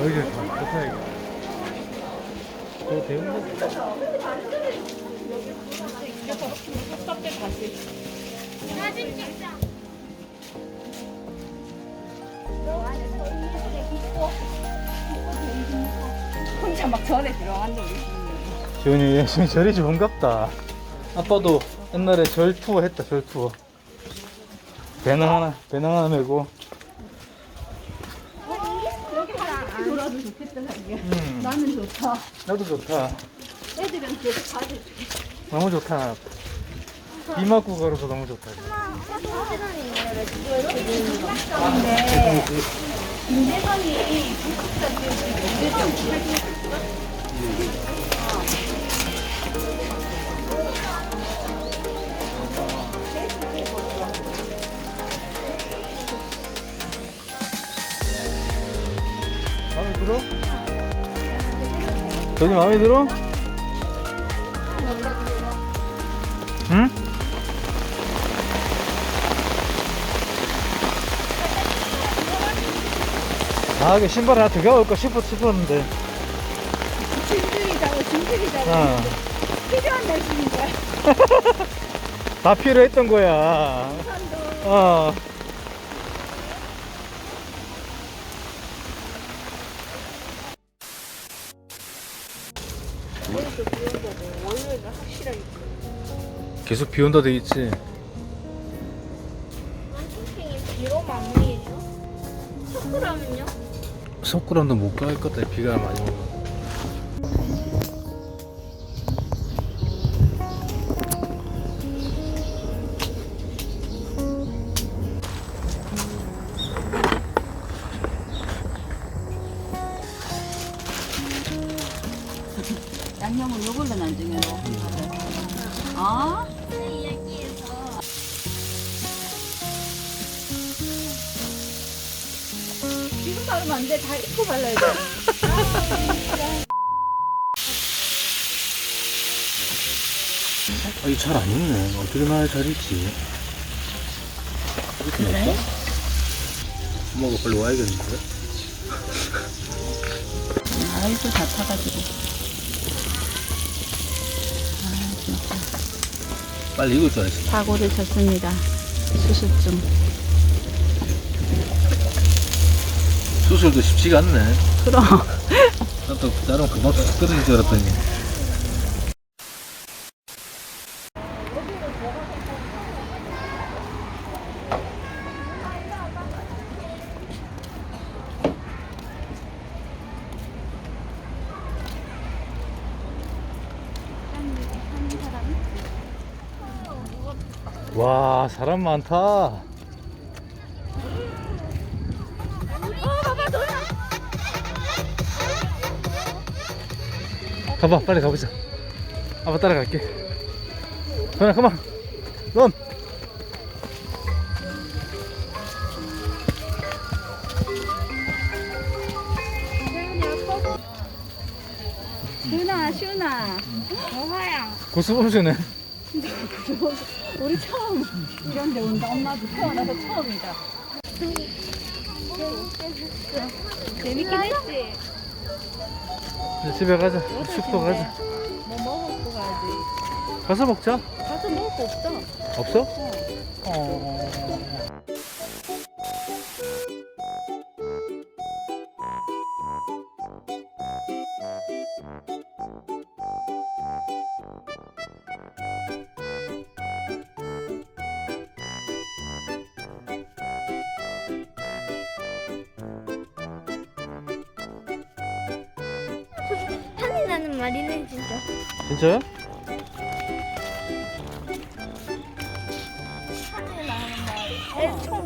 여기 좋다 이거. 저 대웅 사진 찍자. 혼자 막 절에 들어간다 우리 지훈이 지금 절이 좋은갑다. 아빠도 옛날에 절 투어 했다 절 투어. 배낭 하나 배낭 하나 메고. 여기 한 돌아도 자기야 음 나는 좋다 나도 좋다. 애들한테 가지 너무 좋다. 비 맞고 걸어서 너무 좋다. 근데 김대선이 북극사 마음에 들어? 저기 마음에 들어? 응? 아, 이게 신발 하나 더 가올까 싶었, 싶었는데. 짐들이자고 짐들이자고 어. 필요한 거야 다 필요했던 거야. 어. 월요일은 확실하게 계속 비 온다 돼 있지. 캠핑이 비로 마무리해줘 초코라면요? 석굴암도 못갈 거다 비가 많이 오면. 아? 지금 바르면 안 돼. 다 입고 발라야 돼. 아, 이거 잘안 익네. 어떻게 놔야 잘 익지? 이렇게 그래? 엄마가 빨리 와야겠는데? 아이고 다 타가지고. 빨리 익을 줄 알았어. 사고를 쳤습니다. 수술중. 수술도 쉽지가 않네. 그럼. 나도 나름 금방 뚝 떨어질 줄 알았더니. 와 사람 많다. 가봐 빨리 가보자. 아빠 따라갈게. 도현아 가만. 넌. 유나, 슈나. 여화양. 고수범수네. 우리 처음 이런 데 온다. 엄마도 태어나서 처음이다. 재밌긴 했지? 이제 집에 가자. 숙소 가자. 뭐 먹고 가야지. 가서 먹자. 가서 먹을 거 없어. 없어? 어. 어. 나는 말이네 진짜. 진짜요? 나는 말. 애총